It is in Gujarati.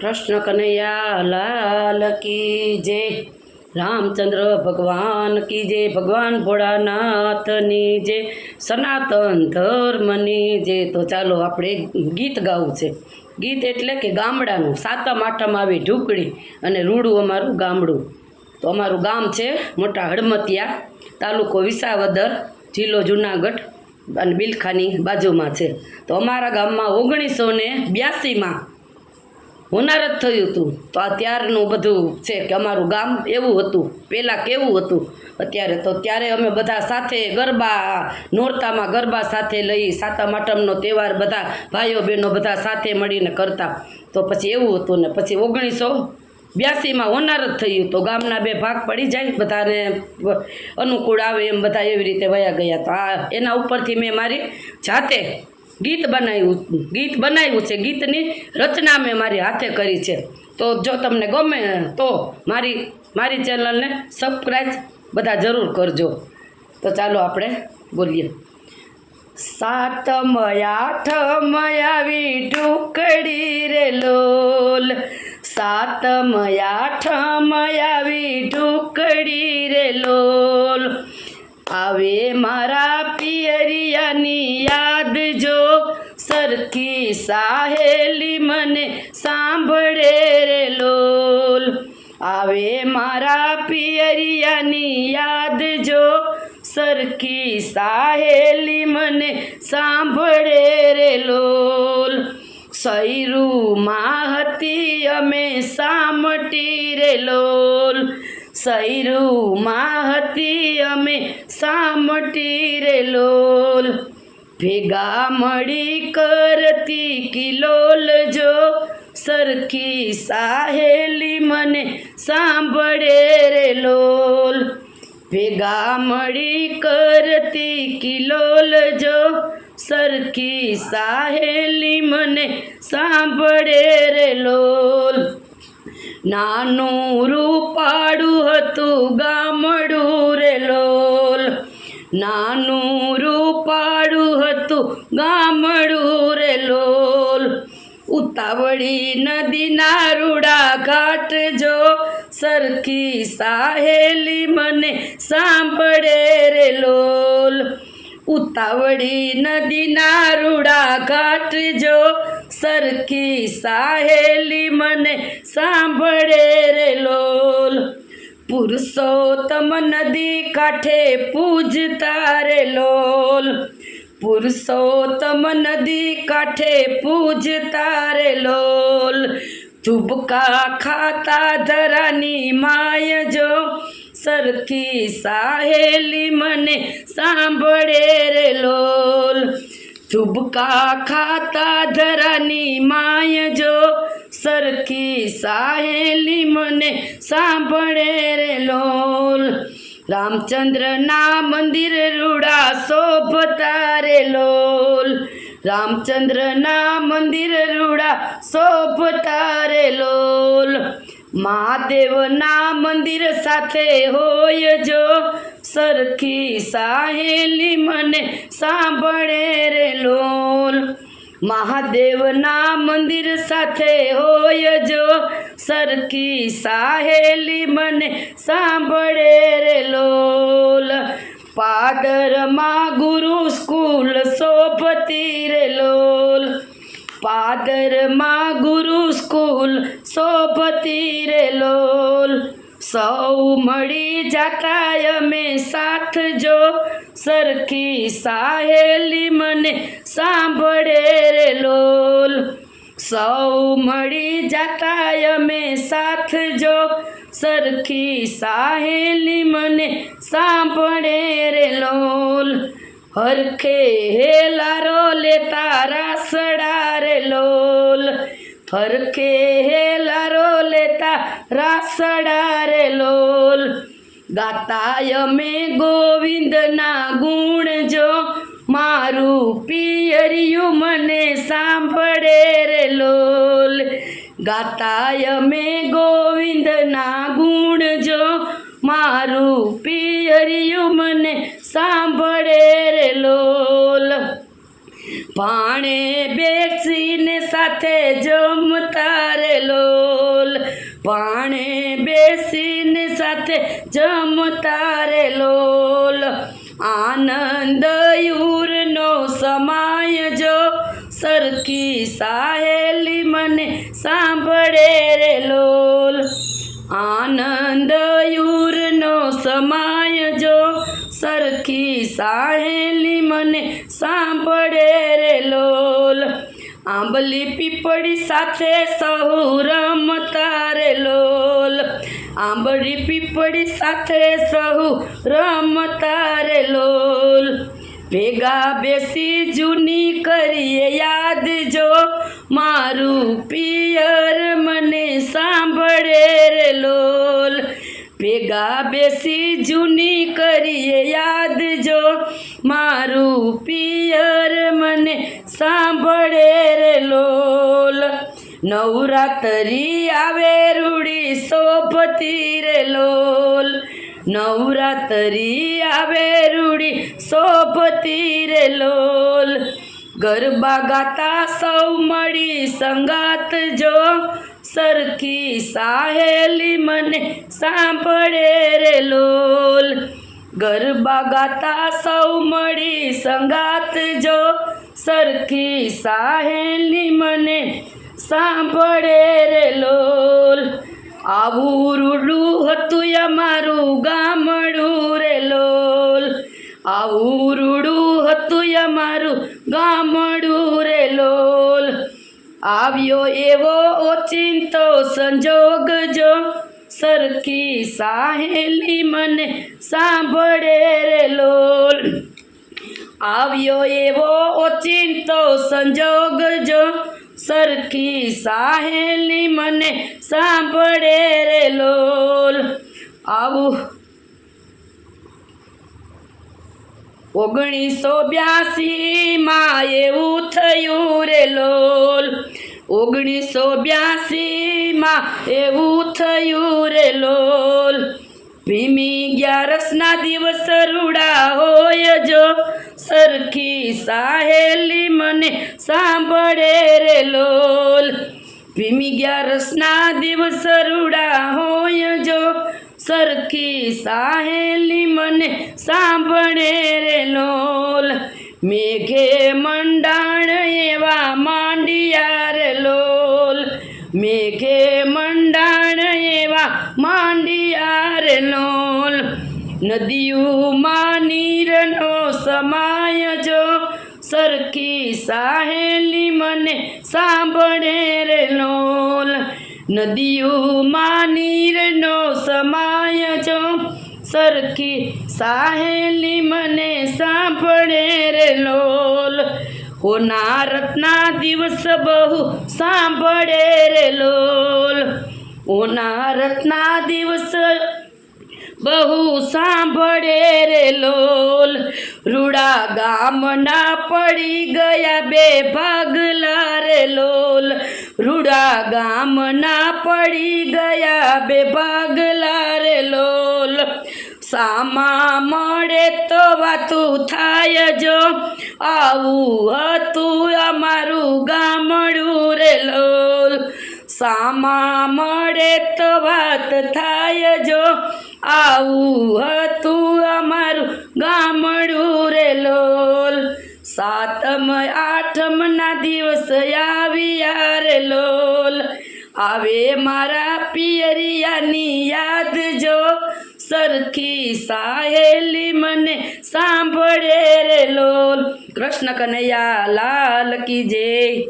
કૃષ્ણ કનૈયા, લાલ કી જય. રામચંદ્ર ભગવાન કી જય. ભગવાન ભોળાનાથની જે સનાતન ધર્મની જે તો ચાલો આપણે ગીત ગાવું છે. ગીત એટલે કે ગામડાનું. સાતમ, આઠમ આવી ઢુકડી અને રૂડું અમારું ગામડું. તો અમારું ગામ છે મોટા હળમતિયા તાલુકો વિસાવદર જિલ્લો જુનાગઢ અને બિલખાની બાજુમાં છે. તો અમારા ગામમાં ઓગણીસો ને બ્યાસીમાં હોનારત થયું હતું. તો આ ત્યારનું બધું છે કે અમારું ગામ એવું હતું. પહેલાં કેવું હતું? અત્યારે તો ત્યારે અમે બધા સાથે ગરબા, નોરતામાં ગરબા સાથે લઈ સાતમ, આઠમનો તહેવાર બધા ભાઈઓ બહેનો બધા સાથે મળીને કરતા. તો પછી એવું હતું ને પછી ઓગણીસો બ્યાસીમાં હોનારત થયું. તો ગામના બે ભાગ પડી જાય, બધાને અનુકૂળ આવે એમ બધા એવી રીતે વયા ગયા. તો આ એના ઉપરથી મેં મારી જાતે ગીત બનાવ્યું ગીત બનાવ્યું છે. ગીતની રચના મેં મારી હાથે કરી છે. તો જો તમને ગમે તો મારી મારી ચેનલને સબસ્ક્રાઈબ બધા જરૂર કરજો. તો ચાલો આપણે બોલીએ. સાતમ આઠમ આવી ઢુકડી રે લોલ. સાતમ આઠમ આવી ઢુકડી રે લોલ. આવે મારા પિયરિયાની યાદ જો સરખી સાહેલી મને સાંભળે રે લોલ. આવે મારા પિયરિયાની યાદ જો સરખી સાહેલી મને સાંભળે રે લોલ. સૈરુમાં હતી અમે સામટી રે લોલ. સૈરુમાં હતી અમે સામટી રે લોલ. ભેગા મળી કરતી કિલોલ જો સરખી સાહેલી મને સાંભળે રે લોલ. ભેગા મળી કરતી કિલોલ જો સરખી સાહેલી મને સાંભળે રે લોલ. નાનું રૂપાડું હતું ગામડું રે લોલ. નાનું ઉતાવળી નદીના રૂડા ઘાટ જો સરખી સાહેલી મને સાંભળે રે લોલ. ઉતાવળી નદીના રૂડા ઘાટ જો સરખી સાહેલી મને સાંભળે રે લોલ. પુરુષોત્તમ નદી કાંઠે પૂજતા રે લોલ. પુરુષોત્તમ નદી કાંઠે પૂજતા રે લોલ. ધુબકા ખાતા ધરાની માય જો સરખી સાહેલી મને સાંભળે રે લોલ. ધુબકા ખાતા ધરાની માય જો સરખી સાહેલી મને સાંભળે રે લોલ. રામચંદ્રના મંદિર રૂડા શોભતા રે લોલ. રામચંદ્રના મંદિર રૂડા શોભતા રે લોલ. મહાદેવના મંદિર સાથે હોય જો સરખી સાહેલી મને સાંભળે રે લોલ. મહાદેવના મંદિર સાથે હોય જો સરખી સાહેલી મને સાંભળે રે લોલ. પાદરમાં ગુરુ સ્કૂલ શોભતી રે લોલ. પાદરમાં ગુરુ સ્કૂલ શોભતી રે લોલ. સૌ મળી જાતા અમે સાથ જો. સરખી સાહેલી મને સાંભળે રે લોલ. સૌ મળી જાતા અમે સાથ જો. સરખી સાહેલી મને સાંભળે રે લોલ. હરખે હેલારો લેતા રાસડા રે લોલ. હરખે હેલારો લેતા રાસડા રે લોલ. ગાતાય અમે ગોવિંદના ગુણ જો. મારું પિયરિયું મને લોલ. ગાતાય અમે ગોવિંદના ગુણ જો મારું પિયરિયું મને સાંભળે રે લોલ. પાણે બેસીને સાથે જમતા રે લોલ. પાણે બેસીને સાથે જમતા રે લોલ. આનંદ યુરનો સમાય જો સરખી સાહેલી મને સાંભળે રે લોલ. આનંદ યુરનો સમાય જો સરખી સાહેલી મને સાંભળે રે લોલ. આંબલી પીપળી સાથે સહુ રમતા રે લોલ. આંબલી પીપળી સાથે સહુ રમતા રે લોલ. ભેગા બેસી જૂની કરીએ યાદ જો. મારું પિયર મને સાંભળે રે લોલ. ભેગા બેસી જૂની કરીએ યાદ જો. મારું પિયર મને સાંભળે રે લોલ. નવરાત્રી આવે રૂડી સોપતી રે લોલ. નવરાત્રી આવે રૂડી સોપતી રે લોલ. ગરબા ગાતા સૌ મળી સંગાત જો. સરખી સાહેલી મને સાંભળે રે લોલ. ગરબા ગાતા સૌ મળી સંગાત જો. સરખી સાહેલી મને સાંભળે રે લોલ. આવું રૂડું હતું અમારું ગામડું રે લોલ. આવું રૂડું હતું અમારું ગામડું રે લોલ. આવ્યો એવો ઓચિંતો સંજોગ જો સરખી સાહેલી મને સાંભળે રે લોલ. આવ્યો એવો ઓચિંતો સંજોગ જો સરખી સાહેલી મને સાંભળે રે લોલ. આવું. ઓગણીસો બ્યાસીમાં એવું થયું રે લોલ. ઓગણીસો બ્યાસીમાં એવું થયું રે લોલ. ભીમી ગ્યારસના દિવસ રૂડા હોય જો. સરખી સાહેલી મને સાંભળે રે લોલ. ભીમી ગ્યારસના દિવસ રૂડા હોય જો. સરખી સાહેલી મને સાંભળે રે લોલ. મેઘે મંડાણ એવા માંડિયા રે લોલ. મેઘે મંડાણ એવા માંડિયા રે લોલ. નદીઓમાં નીરનો સમાય જો સરખી સાહેલી મને સાંભળે રે લોલ. નદીઓમાં નીરનો સમાય જો સરખી સાહેલી મને સાંભળે રે લોલ. હોનારતના દિવસ બહુ સાંભળે રે લોલ. હોનારતના દિવસ બહુ સાંભળે રે લોલ. રૂડા ગામના પડી ગયા બે ભાગલા રે લોલ. રૂડા ગામના પડી ગયા બે ભાગલા રે લોલ. સામા મળે તો વાતું થાય જો. આવું હતું અમારું ગામડું રે લોલ. સામા મળે તો વાત થાય જો. આવું હતું અમારું ગામડું રે લોલ. સાતમ, આઠમના દિવસ આવ્યા રે લોલ. આવે મારા પિયરિયાની યાદ જો. સરખી સાહેલી મને સાંભળે રે લોલ. કૃષ્ણ કનૈયા લાલ કી જય.